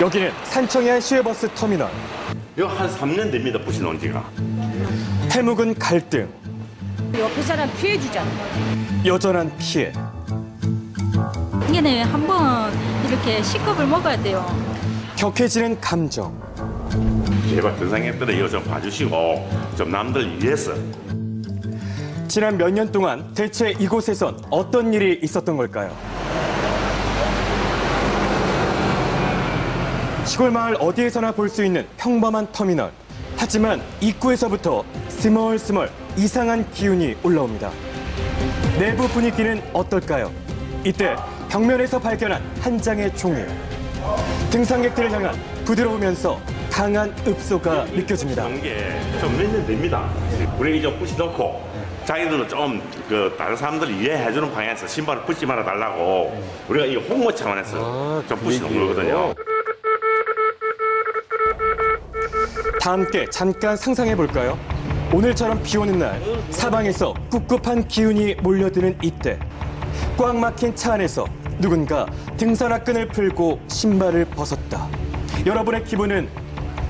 여기는 산청의 한 시외버스 터미널. 이거 한 3년 됩니다, 부시 논 지가. 해묵은 갈등, 옆에 사람 피해 주잖아. 여전한 피해. 이게는 한번 이렇게 C컵을 먹어야 돼요. 격해지는 감정. 제발 등산객들을 이거 좀 봐주시고 좀 남들 위해서 지난 몇 년 동안 대체 이곳에선 어떤 일이 있었던 걸까요? 시골 마을 어디에서나 볼 수 있는 평범한 터미널. 하지만 입구에서부터 스멀스멀 이상한 기운이 올라옵니다. 내부 분위기는 어떨까요? 이때 벽면에서 발견한 한 장의 종이. 등산객들을 향한 부드러우면서 강한 읍소가 느껴집니다. 그런 게좀 몇년 됩니다. 브레이크 좀 붙이 넣고 자기들은 좀그 다른 사람들 이해해주는 방향에서 신발을 붙지 말아 달라고 우리가 이 홍보 차원에서 좀 붙이 놓은 거거든요. 다 함께 잠깐 상상해 볼까요? 오늘처럼 비 오는 날 사방에서 꿉꿉한 기운이 몰려드는 이때 꽉 막힌 차 안에서 누군가 등산화 끈을 풀고 신발을 벗었다. 여러분의 기분은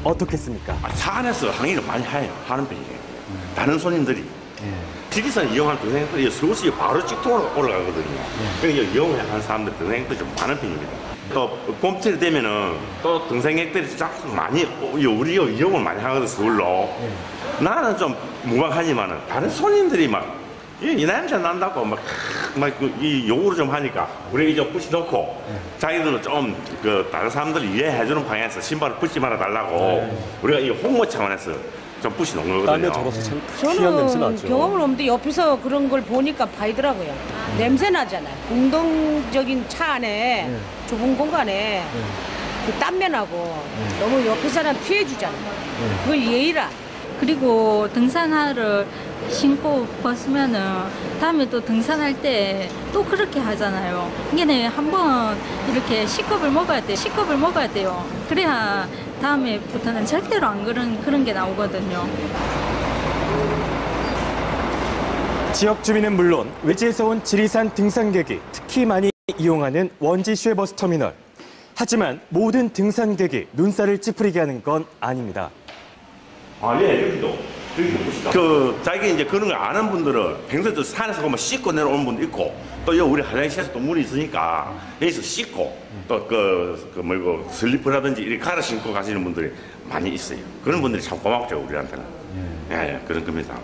어떻겠습니까? 아, 차 안에서 항의를 많이 해요. 하는 편이에요. 다른 손님들이. 지리산 이용한 등생들이 서울시 바로 직통으로 올라가거든요. 그러니까 이용하는 사람들 등생들이 좀 많은 편입니다. 또 봄철이 되면은 또 등생객들이 자꾸 많이 어, 우리 이용을 많이 하거든 서울로. 나는 좀 무방하지만은 다른 손님들이 막 이, 이 냄새 난다고 막, 막, 그, 이 요구를 좀 하니까, 우리 이제 붙이 넣고, 자기들은 좀, 그, 다른 사람들 이해해 주는 방향에서 신발을 붙지 말아 달라고, 우리가 이 홍보 차원에서 놓은 땀에. 접어서 참 희한 냄새 저는 나죠. 경험을 없는데 옆에서 그런 걸 보니까 봐이더라고요. 냄새 나잖아요. 공동적인 차 안에 좁은 공간에 그 땀면하고 너무 옆에 사람 피해 주잖아. 그걸 예의라. 그리고 등산화를 신고 벗으면은 다음에 또 등산할 때 또 그렇게 하잖아요. 이게는 한번 이렇게 C컵을 먹어야 돼. C컵을 먹어야 돼요. 그래야 다음에부터는 절대로 안 그런 그런 게 나오거든요. 지역 주민은 물론 외지에서 온 지리산 등산객이 특히 많이 이용하는 원지 쉐버스 터미널. 하지만 모든 등산객이 눈살을 찌푸리게 하는 건 아닙니다. 아, 예, 여기도. 그, 자기 이제 그런 걸 아는 분들은 평소에 또 산에서 그만 씻고 내려오는 분도 있고, 또 여기 우리 화장실에서 또 물이 있으니까, 여기서 씻고, 또 그, 그 뭐고, 슬리퍼라든지 이렇게 갈아 신고 가시는 분들이 많이 있어요. 그런 분들이 참 고맙죠, 우리한테는. 예, 예, 그런 겁니다.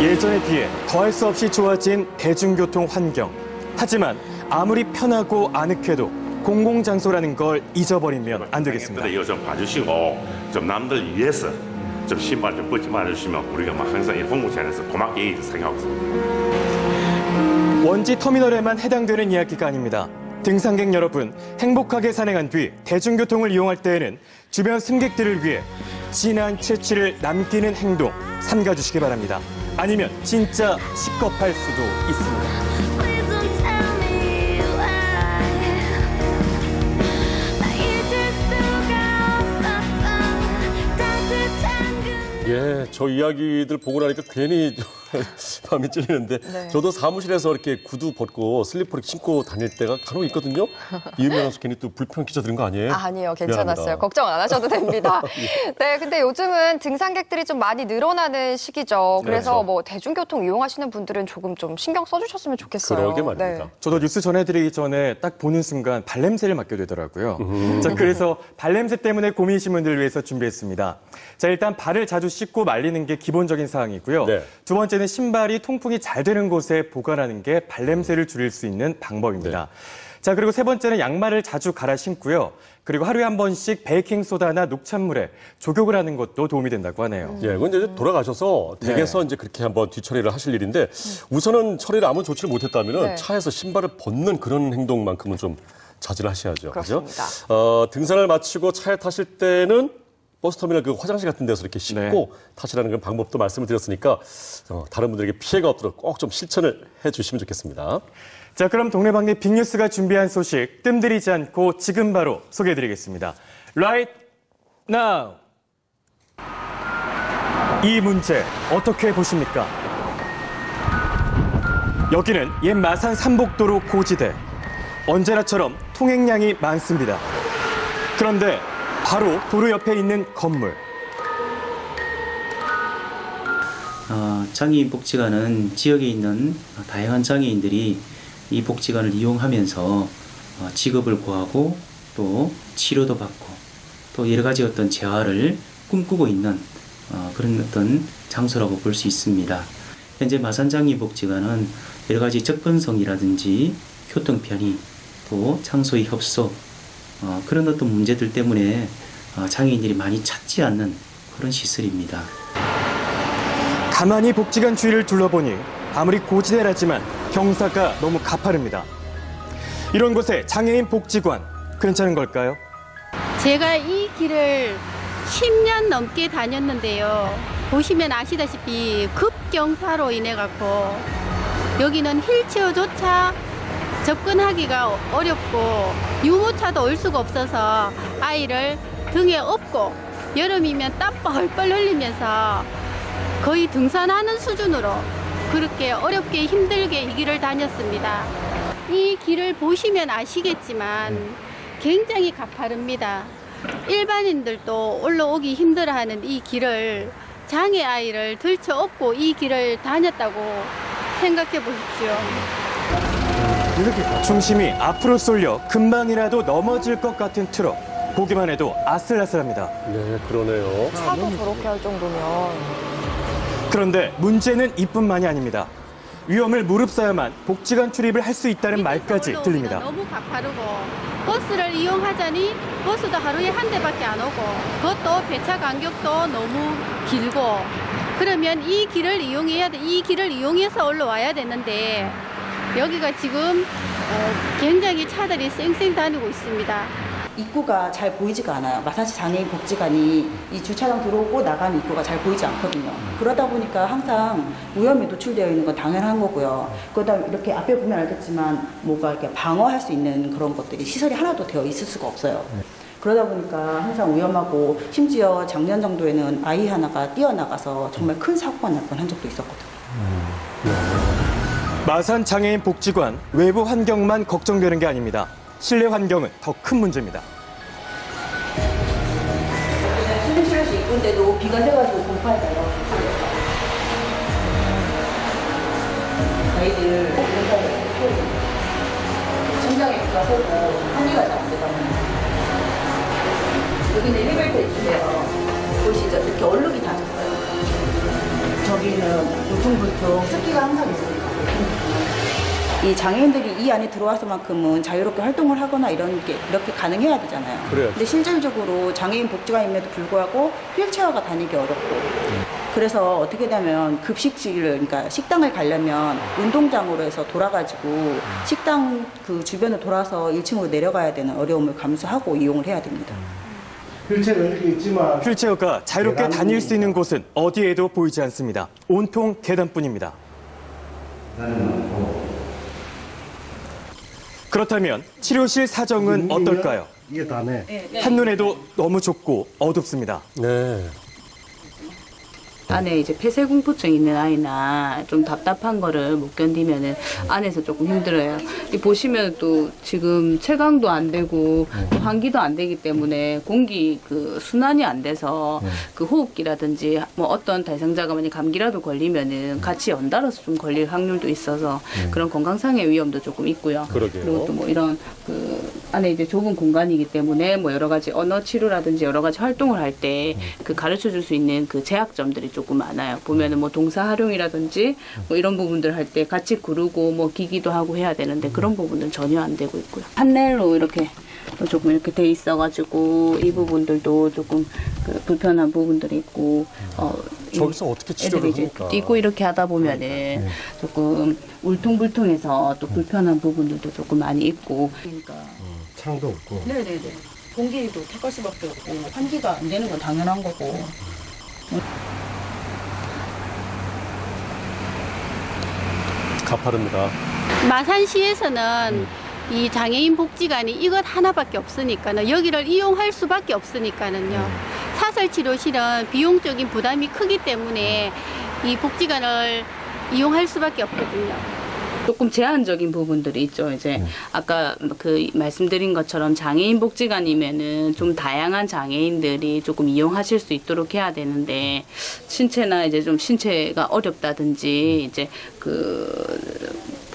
예전에 비해 더할 수 없이 좋아진 대중교통 환경. 하지만 아무리 편하고 아늑해도 공공장소라는 걸 잊어버리면 안 되겠습니다. 이거 좀 봐주시고, 좀 남들 위해서 좀 신발 좀 벗지 말아주시면 우리가 막 항상 이 홍보차에서 고맙게 생각하고 있습니다. 원지 터미널에만 해당되는 이야기가 아닙니다. 등산객 여러분, 행복하게 산행한 뒤 대중교통을 이용할 때에는 주변 승객들을 위해 진한 채취를 남기는 행동 삼가주시기 바랍니다. 아니면 진짜 시겁할 수도 있습니다. 예, 저 이야기들 보고 나니까 괜히 마음이 찔리는데 네. 저도 사무실에서 이렇게 구두 벗고 슬리퍼를 신고 다닐 때가 간혹 있거든요. 이은미 아나운서 괜히 또 불편 끼쳐 드는 거 아니에요? 아, 아니요, 괜찮았어요. 미안합니다. 걱정 안 하셔도 됩니다. 네, 근데 요즘은 등산객들이 좀 많이 늘어나는 시기죠. 그래서 그렇죠. 뭐 대중교통 이용하시는 분들은 조금 좀 신경 써주셨으면 좋겠어요. 그러게 말입니다. 네. 저도 뉴스 전해드리기 전에 딱 보는 순간 발냄새를 맡게 되더라고요. 자, 그래서 발냄새 때문에 고민이신 분들을 위해서 준비했습니다. 자, 일단 발을 자주 씻고 말리는 게 기본적인 사항이고요. 네. 두 번째는 신발이 통풍이 잘 되는 곳에 보관하는 게 발냄새를 줄일 수 있는 방법입니다. 자, 그리고 세 번째는 양말을 자주 갈아 신고요. 그리고 하루에 한 번씩 베이킹소다나 녹찬물에 조격을 하는 것도 도움이 된다고 하네요. 예, 그건 이제 돌아가셔서 댁에서 이제 그렇게 한번 뒤처리를 하실 일인데 우선은 처리를 아무 조치를 못했다면 네. 은 차에서 신발을 벗는 그런 행동만큼은 좀 자제를 하셔야죠. 그죠? 그렇습니다. 어, 등산을 마치고 차에 타실 때는 버스터미널 그 화장실 같은 데서 이렇게 씻고 네. 타시라는 그런 방법도 말씀을 드렸으니까 어, 다른 분들에게 피해가 없도록 꼭 좀 실천을 해 주시면 좋겠습니다. 자, 그럼 동네방네 빅뉴스가 준비한 소식 뜸들이지 않고 지금 바로 소개해드리겠습니다. Right now. 이 문제 어떻게 보십니까? 여기는 옛 마산 삼복도로 고지대. 언제나처럼 통행량이 많습니다. 그런데 바로 도로 옆에 있는 건물. 어, 장애인 복지관은 지역에 있는 다양한 장애인들이 이 복지관을 이용하면서 어, 직업을 구하고 또 치료도 받고 또 여러 가지 어떤 재활을 꿈꾸고 있는 어, 그런 어떤 장소라고 볼 수 있습니다. 현재 마산장애인 복지관은 여러 가지 접근성이라든지 교통 편의 또 장소의 협소 어, 그런 어떤 문제들 때문에 어, 장애인들이 많이 찾지 않는 그런 시설입니다. 가만히 복지관 주위를 둘러보니 아무리 고지대라지만 경사가 너무 가파릅니다. 이런 곳에 장애인 복지관 괜찮은 걸까요? 제가 이 길을 10년 넘게 다녔는데요. 보시면 아시다시피 급경사로 인해 갖고 여기는 휠체어조차 접근하기가 어렵고 유모차도 올 수가 없어서 아이를 등에 업고 여름이면 땀 뻘뻘 흘리면서 거의 등산하는 수준으로 그렇게 어렵게 힘들게 이 길을 다녔습니다. 이 길을 보시면 아시겠지만 굉장히 가파릅니다. 일반인들도 올라오기 힘들어하는 이 길을 장애 아이를 들쳐 업고 이 길을 다녔다고 생각해 보십시오. 중심이 앞으로 쏠려 금방이라도 넘어질 것 같은 트럭. 보기만 해도 아슬아슬합니다. 네, 그러네요. 차도 저렇게 할 정도면. 그런데 문제는 이뿐만이 아닙니다. 위험을 무릅써야만 복지관 출입을 할 수 있다는 말까지 들립니다. 너무 가파르고 버스를 이용하자니 버스도 하루에 한 대밖에 안 오고 그것도 배차 간격도 너무 길고 그러면 이 길을 이용해야 돼. 이 길을 이용해서 올라와야 되는데 여기가 지금 어, 굉장히 차들이 쌩쌩 다니고 있습니다. 입구가 잘 보이지가 않아요. 마사지 장애인 복지관이 이 주차장 들어오고 나가는 입구가 잘 보이지 않거든요. 그러다 보니까 항상 위험에 노출되어 있는 건 당연한 거고요. 그러다 이렇게 앞에 보면 알겠지만 뭐가 이렇게 방어할 수 있는 그런 것들이 시설이 하나도 되어 있을 수가 없어요. 그러다 보니까 항상 위험하고 심지어 작년 정도에는 아이 하나가 뛰어나가서 정말 큰 사고가 날 뻔한 적도 있었거든요. 마산 장애인 복지관 외부 환경만 걱정되는 게 아닙니다. 실내 환경은 더 큰 문제입니다. 실내실에서 입구인데도 비가 새가지고 이렇게 아이들 천장에 비가 새고 환기가 잘안 되다 보니까 여기는 일벨트 있는데요. 보시죠 이렇게 얼룩이 다 졌어요? 저기는 울퉁불퉁 습기가 항상 있으니까 이 장애인들이 이 안에 들어와서만큼은 자유롭게 활동을 하거나 이런 게 이렇게 가능해야 되잖아요. 그래야죠. 근데 실질적으로 장애인 복지관임에도 불구하고 휠체어가 다니기 어렵고 그래서 어떻게 되면 급식지를 그러니까 식당을 가려면 운동장으로 해서 돌아가지고 식당 그 주변을 돌아서 1층으로 내려가야 되는 어려움을 감수하고 이용을 해야 됩니다. 휠체어가 이렇게 있지만 휠체어가 자유롭게 계단이 다닐 수 있는 곳은 어디에도 보이지 않습니다. 온통 계단뿐입니다. 그렇다면 치료실 사정은 어떨까요? 이게 다네. 한눈에도 너무 좁고 어둡습니다. 네. 안에 이제 폐쇄공포증 있는 아이나 좀 답답한 거를 못 견디면은 안에서 조금 힘들어요. 이 보시면 또 지금 체감도 안 되고 또 환기도 안 되기 때문에 공기 그 순환이 안 돼서 그 호흡기라든지 뭐 어떤 대상자가 만약 감기라도 걸리면은 같이 연달아서 좀 걸릴 확률도 있어서 그런 건강상의 위험도 조금 있고요. 그러게요. 리고 또 뭐 이런 그 안에 이제 좁은 공간이기 때문에 뭐 여러 가지 언어 치료라든지 여러 가지 활동을 할 때 그 가르쳐 줄 수 있는 그 제약점들이 조금 많아요. 보면은 뭐 동사 활용이라든지 뭐 이런 부분들 할 때 같이 구르고 뭐 기기도 하고 해야 되는데 그런 부분은 전혀 안 되고 있고요. 판넬로 이렇게 또 조금 이렇게 돼 있어가지고 이 부분들도 조금 그 불편한 부분들이 있고 어 이- 저기서 어떻게 치료를 애들이 이제? 뛰고 이렇게 하다 보면은 조금 울퉁불퉁해서 또 불편한 부분들도 조금 많이 있고. 그러니까. 창도 없고. 네네네. 공기도 탁할 수밖에 없고 환기가 안 되는 건 당연한 거고 가파릅니다. 마산시에서는 이 장애인 복지관이 이것 하나밖에 없으니까는 여기를 이용할 수밖에 없으니까는요. 사설 치료실은 비용적인 부담이 크기 때문에 이 복지관을 이용할 수밖에 없거든요. 조금 제한적인 부분들이 있죠. 이제 아까 그 말씀드린 것처럼 장애인 복지관이면은 좀 다양한 장애인들이 조금 이용하실 수 있도록 해야 되는데 신체나 이제 좀 신체가 어렵다든지 이제 그,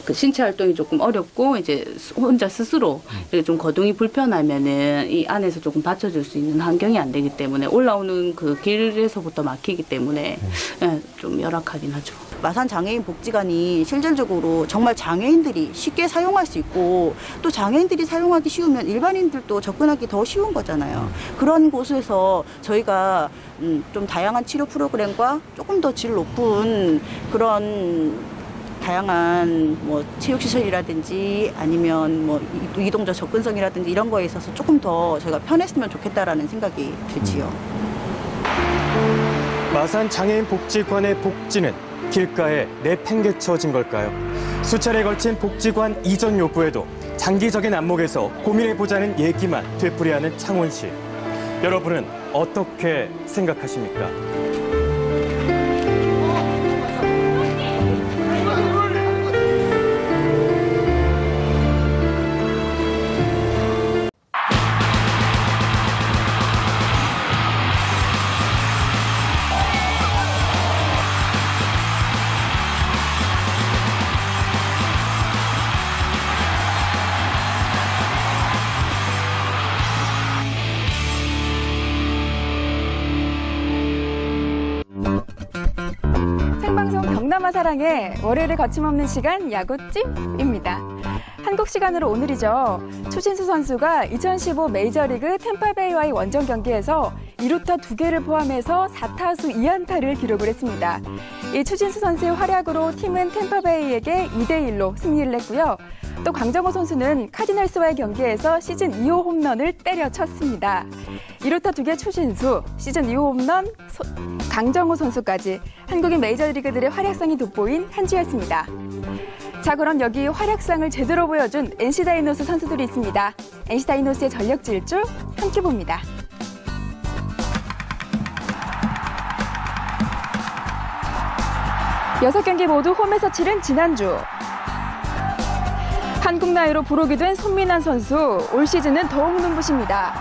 그 신체 활동이 조금 어렵고 이제 혼자 스스로 이렇게 좀 거동이 불편하면은 이 안에서 조금 받쳐줄 수 있는 환경이 안 되기 때문에 올라오는 그 길에서부터 막히기 때문에 예, 좀 열악하긴 하죠. 마산 장애인 복지관이 실질적으로 정말 장애인들이 쉽게 사용할 수 있고 또 장애인들이 사용하기 쉬우면 일반인들도 접근하기 더 쉬운 거잖아요. 그런 곳에서 저희가 음, 좀 다양한 치료 프로그램과 조금 더 질 높은 그런 다양한 뭐 체육시설이라든지 아니면 뭐 이- 이동적 접근성이라든지 이런 거에 있어서 조금 더 저희가 편했으면 좋겠다라는 생각이 들지요. 마산 장애인 복지관의 복지는 길가에 내팽개쳐진 걸까요? 수차례 걸친 복지관 이전 요구에도 장기적인 안목에서 고민해보자는 얘기만 되풀이하는 창원시. 여러분은 어떻게 생각하십니까? 사랑의 월요일에 거침없는 시간 야구찜입니다. 한국 시간으로 오늘이죠. 추신수 선수가 2015 메이저리그 템파베이와의 원정 경기에서 2루타 2개를 포함해서 4타수 2안타를 기록을 했습니다. 이 추신수 선수의 활약으로 팀은 템파베이에게 2대1로 승리를 했고요. 또 강정호 선수는 카디널스와의 경기에서 시즌 2호 홈런을 때려쳤습니다. 2루타 2개 추신수, 시즌 2호 홈런 소- 강정호 선수까지 한국인 메이저리그들의 활약상이 돋보인 한 주였습니다. 자 그럼 여기 활약상을 제대로 보여준 NC 다이노스 선수들이 있습니다. NC 다이노스의 전력 질주 함께 봅니다. 여섯 경기 모두 홈에서 치른 지난주. 한국 나이로 부록이 된 손민환 선수 올 시즌은 더욱 눈부십니다.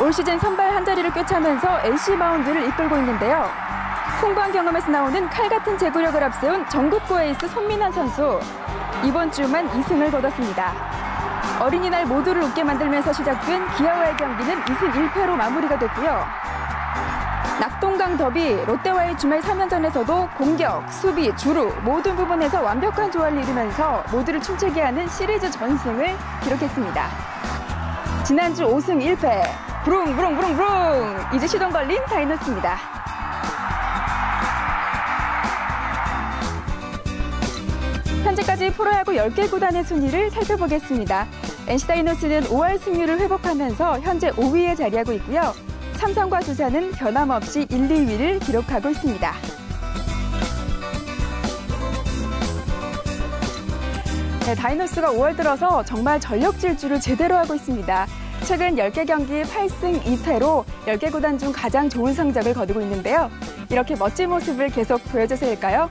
올 시즌 선발 한 자리를 꿰차면서 NC 마운드를 이끌고 있는데요. 풍부한 경험에서 나오는 칼 같은 제구력을 앞세운 전국구 에이스 손민환 선수 이번 주만 2승을 거뒀습니다. 어린이날 모두를 웃게 만들면서 시작된 기아와의 경기는 2승 1패로 마무리가 됐고요. 낙동강 더비 롯데와의 주말 3연전에서도 공격, 수비, 주루 모든 부분에서 완벽한 조화를 이루면서 모두를 춤추게 하는 시리즈 전승을 기록했습니다. 지난주 5승 1패 부릉 부릉 부릉 부릉 이제 시동 걸린 다이노스입니다. 현재까지 프로야구 10개 구단의 순위를 살펴보겠습니다. NC 다이노스는 5할 승률을 회복하면서 현재 5위에 자리하고 있고요. 삼성과 두산은 변함없이 1, 2위를 기록하고 있습니다. 네, 다이노스가 5월 들어서 정말 전력 질주를 제대로 하고 있습니다. 최근 10개 경기 8승 2패로 10개 구단 중 가장 좋은 성적을 거두고 있는데요. 이렇게 멋진 모습을 계속 보여줘서일까요?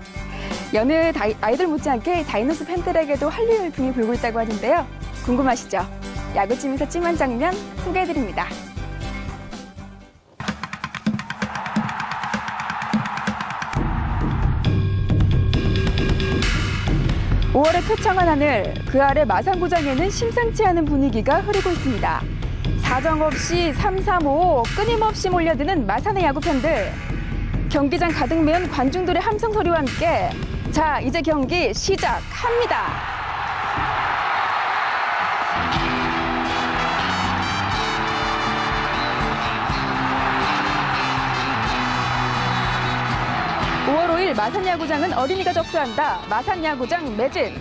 여느 다이- 아이들 못지않게 다이노스 팬들에게도 한류 열풍이 불고 있다고 하는데요. 궁금하시죠? 야구찜에서 찜한 장면 소개해드립니다. 5월의 표창한 하늘, 그 아래 마산구장에는 심상치 않은 분위기가 흐르고 있습니다. 사정 없이 3, 3, 5 끊임없이 몰려드는 마산의 야구팬들. 경기장 가득 메운 관중들의 함성 소리와 함께 자, 이제 경기 시작합니다. (5월 5일) 마산야구장은 어린이가 접수한다 마산야구장 매진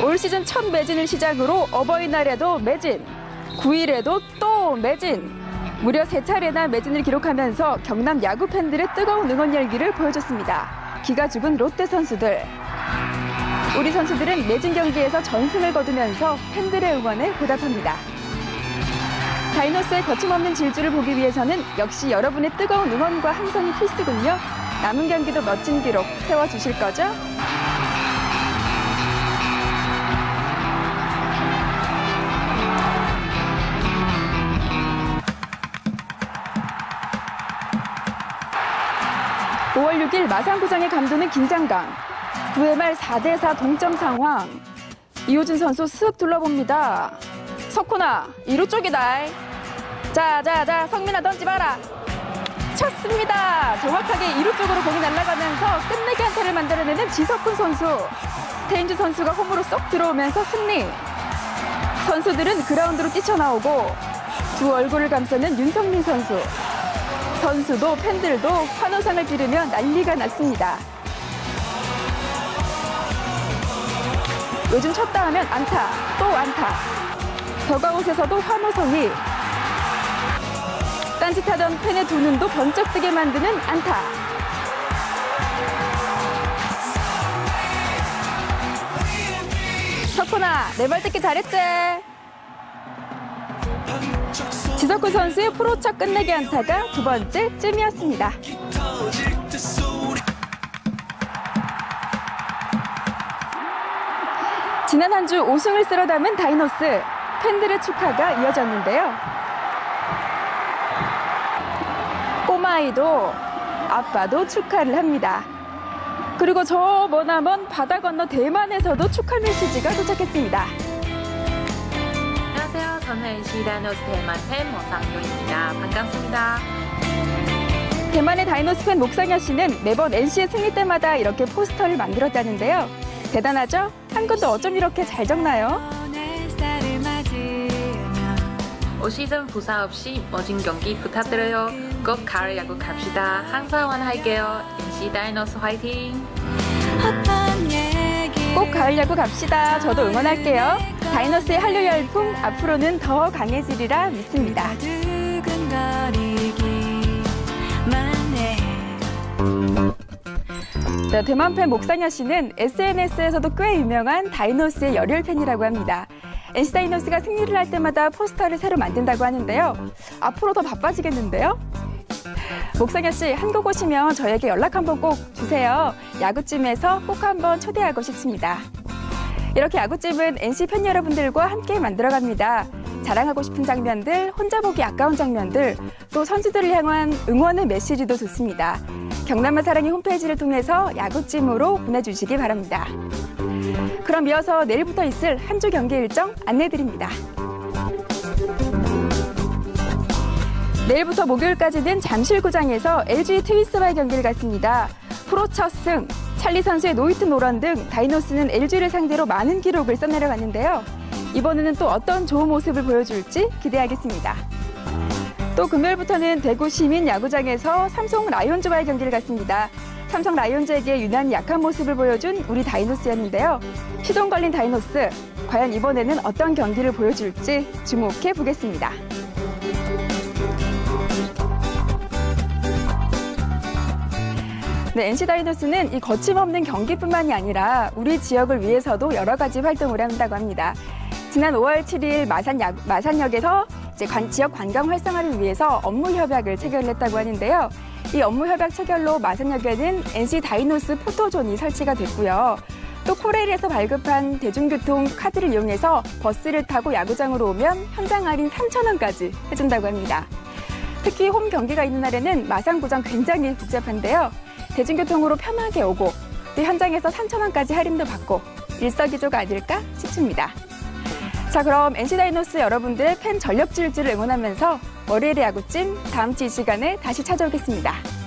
올 시즌 첫 매진을 시작으로 어버이날에도 매진 9일에도 또 매진 무려 세 차례나 매진을 기록하면서 경남 야구 팬들의 뜨거운 응원 열기를 보여줬습니다. 기가 죽은 롯데 선수들. 우리 선수들은 매진 경기에서 전승을 거두면서 팬들의 응원에 보답합니다. 다이노스의 거침없는 질주를 보기 위해서는 역시 여러분의 뜨거운 응원과 함성이 필수군요. 남은 경기도 멋진 기록 세워주실 거죠? 5월 6일 마산구장에 감도는 긴장감. 9회 말 4대4 동점 상황. 이호준 선수 쓱 둘러봅니다. 석훈아, 이루 쪽이다. 자, 자, 자, 성민아 던지봐라. 쳤습니다. 정확하게 이루 쪽으로 공이 날아가면서 끝내기 한타를 만들어내는 지석훈 선수. 테인즈 선수가 홈으로 쏙 들어오면서 승리. 선수들은 그라운드로 뛰쳐나오고 두 얼굴을 감싸는 윤성민 선수. 선수도 팬들도 환호상을 지르며 난리가 났습니다. 요즘 쳤다 하면 안타, 또 안타. 더가웃에서도 환호성이 딴짓하던 팬의 두 눈도 번쩍 뜨게 만드는 안타. 석훈아, 내말 듣기 잘했지? 지석훈 선수의 프로 첫 끝내기 안타가 두 번째 쯤이었습니다. 지난 한주 5승을 쓸어 담은 다이노스. 팬들의 축하가 이어졌는데요. 꼬마아이도 아빠도 축하를 합니다. 그리고 저 머나먼 바다 건너 대만에서도 축하 메시지가 도착했습니다. 안녕하세요. 저는 NC 다이노스 대만 팬 모상효입니다. 반갑습니다. 대만의 다이노스 팬 목상야 씨는 매번 NC의 승리 때마다 이렇게 포스터를 만들었다는데요. 대단하죠? 한글도 어쩜 이렇게 잘 적나요? 올 시즌 부상 없이 멋진 경기 부탁드려요. 꼭 가을 야구 갑시다. 항상 응원할게요. NC 다이노스 화이팅! 꼭 가을 야구 갑시다. 저도 응원할게요. 다이노스의 한류 열풍 앞으로는 더 강해지리라 믿습니다. 네, 대만 팬 목상야 씨는 SNS에서도 꽤 유명한 다이노스의 열혈 팬이라고 합니다. NC 다이노스가 승리를 할 때마다 포스터를 새로 만든다고 하는데요. 앞으로 더 바빠지겠는데요? 목상야 씨, 한국 오시면 저에게 연락 한번 꼭 주세요. 야구찜에서 꼭 한번 초대하고 싶습니다. 이렇게 야구찜은 NC 팬 여러분들과 함께 만들어갑니다. 자랑하고 싶은 장면들, 혼자 보기 아까운 장면들, 또 선수들을 향한 응원의 메시지도 좋습니다. 경남의 사랑이 홈페이지를 통해서 야구찜으로 보내주시기 바랍니다. 그럼 이어서 내일부터 있을 한 주 경기 일정 안내드립니다. 내일부터 목요일까지는 잠실구장에서 LG 트윈스와의 경기를 갖습니다. 프로 첫 승, 찰리 선수의 노히트 노런 등 다이노스는 LG를 상대로 많은 기록을 써내려갔는데요. 이번에는 또 어떤 좋은 모습을 보여줄지 기대하겠습니다. 또 금요일부터는 대구 시민 야구장에서 삼성 라이온즈와의 경기를 갖습니다. 삼성 라이온즈에게 유난히 약한 모습을 보여준 우리 다이노스였는데요. 시동 걸린 다이노스, 과연 이번에는 어떤 경기를 보여줄지 주목해 보겠습니다. 네, NC 다이노스는 이 거침없는 경기뿐만이 아니라 우리 지역을 위해서도 여러 가지 활동을 한다고 합니다. 지난 5월 7일 마산역, 마산역에서 이제 관, 지역 관광 활성화를 위해서 업무 협약을 체결했다고 하는데요. 이 업무 협약 체결로 마산역에는 NC 다이노스 포토존이 설치가 됐고요. 또 코레일에서 발급한 대중교통 카드를 이용해서 버스를 타고 야구장으로 오면 현장 할인 3천 원까지 해준다고 합니다. 특히 홈 경기가 있는 날에는 마산구장 굉장히 복잡한데요. 대중교통으로 편하게 오고 또 현장에서 3천 원까지 할인도 받고 일석이조가 아닐까 싶습니다. 자 그럼 NC 다이노스 여러분들의 팬 전력 질주를 응원하면서 월요일의 야구찜 다음 주 이 시간에 다시 찾아오겠습니다.